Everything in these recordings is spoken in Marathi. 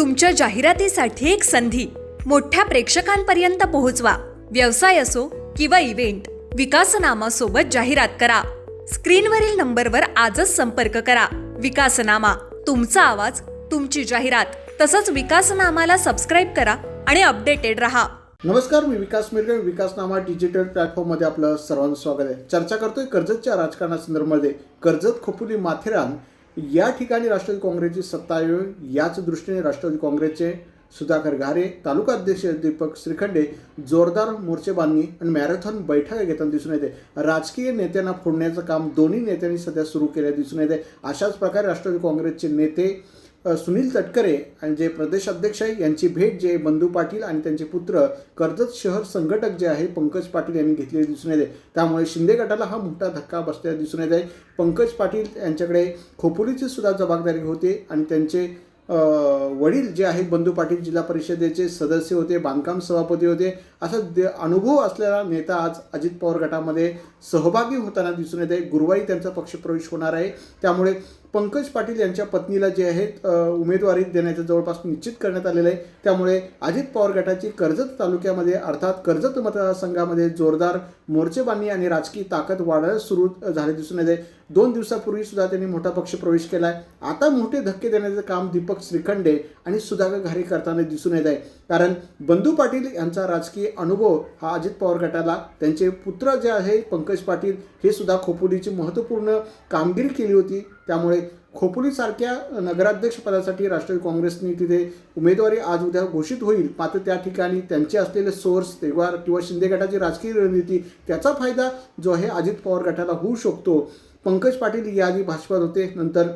तुमच्या जाहिरातीसाठी एक संधी. मोठ्या प्रेक्षकांपर्यंत पोहोचवा. व्यवसाय असो किंवा इव्हेंट विकासनामा सोबत जाहिरात करा. स्क्रीनवरील नंबरवर आजच संपर्क करा. विकासनामा तुमचा आवाज तुमची जाहिरात तसंच विकासनामाला सबस्क्राईब करा आणि अपडेटेड रहा. नमस्कार मी विकास मिरगे विकासनामा डिजिटल प्लॅटफॉर्ममध्ये आपलं सर्वांचं स्वागत आहे. चर्चा करतोय कर्जतच्या राजकारणासंदर्भामध्ये कर्जत खोपुली माथेरान या ठिकाणी राष्ट्रवादी काँग्रेसची सत्ता येईल याच दृष्टीने राष्ट्रवादी काँग्रेसचे सुधाकर घारे तालुका अध्यक्ष दीपक श्रीखंडे जोरदार मोर्चेबांधणी आणि मॅरेथॉन बैठका घेताना दिसून येते. राजकीय नेत्यांना फोडण्याचं काम दोन्ही नेत्यांनी सध्या सुरू केलं दिसून येते. अशाच प्रकारे राष्ट्रवादी काँग्रेसचे नेते सुनील तटकरे आणि जे प्रदेश अध्यक्ष आहे यांची भेट जे बंधू पाटील आणि त्यांचे पुत्र कर्जत शहर संघटक जे आहे पंकज पाटील यांनी घेतलेले दिसून येते. त्यामुळे शिंदे गटाला हा मोठा धक्का बसलेला दिसून येत आहे. पंकज पाटील यांच्याकडे खोपोलीची सुद्धा जबाबदारी होते आणि त्यांचे वडील जे आहेत बंधू पाटील जिल्हा परिषदेचे सदस्य होते बांधकाम सभापती होते. असा दे- अनुभव असलेला नेता आज अजित पवार गटामध्ये सहभागी होताना दिसून येत आहे. गुरुवारी त्यांचा पक्षप्रवेश होणार आहे. त्यामुळे पंकज पाटील यांच्या पत्नीला जे आहेत उमेदवारी देण्याचं जवळपास निश्चित करण्यात आलेलं आहे. त्यामुळे अजित पवार गटाची कर्जत तालुक्यामध्ये अर्थात कर्जत मतदारसंघामध्ये जोरदार मोर्चेबांनी आणि राजकीय ताकद वाढायला सुरू झाले दिसून येते. दोन दिवसापूर्वी सुद्धा त्यांनी मोठा पक्ष प्रवेश केला आहे आता मोठे धक्के देण्याचं काम दीपक श्रीखंडे आणि सुधाकर घारे करताना दिसून येत आहे. कारण बंधू पाटील यांचा राजकीय अनुभव हा अजित पवार गटाला त्यांचे पुत्र जे आहे पंकज पाटील हे सुद्धा खोपोलीची महत्त्वपूर्ण कामगिरी केली होती. त्यामुळे खोपोलीसारख्या नगराध्यक्षपदासाठी राष्ट्रवादी काँग्रेसने तिथे उमेदवारी आज उद्या घोषित होईल. मात्र त्या ठिकाणी त्यांचे असलेले सोर्स तेव्हा किंवा शिंदे गटाची राजकीय रणनीती त्याचा फायदा जो आहे अजित पवार गटाला होऊ शकतो. पंकज पाटील याआधी भाजपात होते. नंतर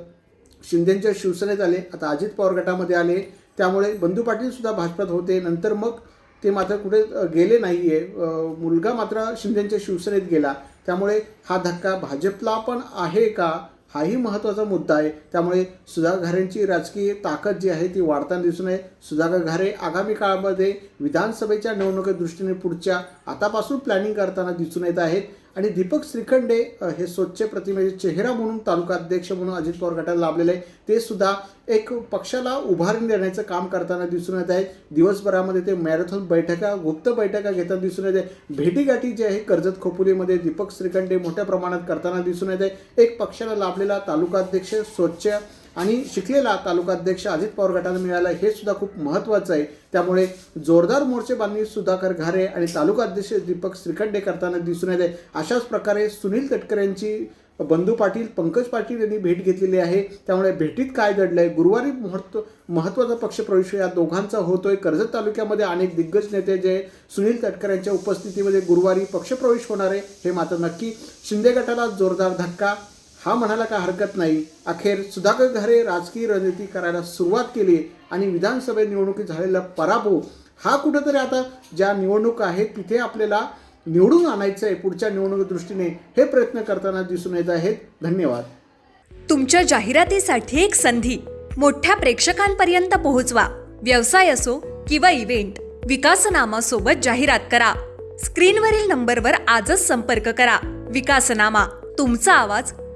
शिंदेंच्या शिवसेनेत आले. आता अजित पवार गटामध्ये आले. त्यामुळे बंधू पाटील सुद्धा भाजपात होते. नंतर मग ते मात्र कुठे गेले नाही आहे मुलगा मात्र शिंदेंच्या शिवसेनेत गेला. त्यामुळे हा धक्का भाजपला पण आहे का? हाही महत्त्वाचा मुद्दा आहे. त्यामुळे सुधाकर घारेंची राजकीय ताकद जी आहे ती वाढताना दिसून आहे. सुधाकर घारे आगामी काळामध्ये विधानसभेच्या निवडणुकीच्या दृष्टीने पुढच्या आतापासून प्लॅनिंग करताना दिसून येत आहेत. आणि दीपक श्रीखंडे हे स्वच्छ प्रतिमेचे चेहरा म्हणून तालुका अध्यक्ष म्हणून अजित पवार गटाला लाभलेले आहे ते सुद्धा एक पक्षाला उभारून देण्याचं काम करताना दिसून येत आहे दिवसभरामध्ये ते मॅरेथॉन बैठका गुप्त बैठका घेताना दिसून येत आहे भेटीगाठी जी आहे कर्जत खोपोलीमध्ये दीपक श्रीखंडे मोठ्या प्रमाणात करताना दिसून येत आहे एक पक्षाला लाभलेला तालुका अध्यक्ष स्वच्छ आणि शिकलेला तालुका अध्यक्ष अजित पवार गटाला मिळाला हे सुद्धा खूप महत्त्वाचं आहे. त्यामुळे जोरदार मोर्चे बांधणी सुधाकर घारे आणि तालुका अध्यक्ष दीपक श्रीखंडे करताना दिसून येते. अशाच प्रकारे सुनील तटकरे यांची बंधू पाटील पंकज पाटील यांनी भेट घेतलेली आहे. त्यामुळे भेटीत काय दडलंय गुरुवारी महत्त्व महत्त्वाचा पक्षप्रवेश या दोघांचा होतोय. कर्जत तालुक्यामध्ये अनेक दिग्गज नेते जे सुनील तटकरे यांच्या उपस्थितीमध्ये गुरुवारी पक्षप्रवेश होणार आहे हे मात्र नक्की शिंदे गटाला जोरदार धक्का हा म्हणायला काय हरकत नाही. अखेर सुधाकर घरे राजकीय रणनीती करायला सुरुवात केली आणि विधानसभा निवडणुकीत झालेला पराभव हा कुठंतरी आता ज्या निवडणूक आहेत तिथे आपल्याला निवडून आणायचं आहे पुढच्या निवडणुकी दृष्टीने हे प्रयत्न करताना दिसून येत आहेत. धन्यवाद. तुमच्या जाहिरातीसाठी एक संधी. मोठ्या प्रेक्षकांपर्यंत पोहोचवा. व्यवसाय असो किंवा इव्हेंट विकासनामा सोबत जाहिरात करा. स्क्रीनवरील नंबरवर आजच संपर्क करा. विकासनामा तुमचा आवाज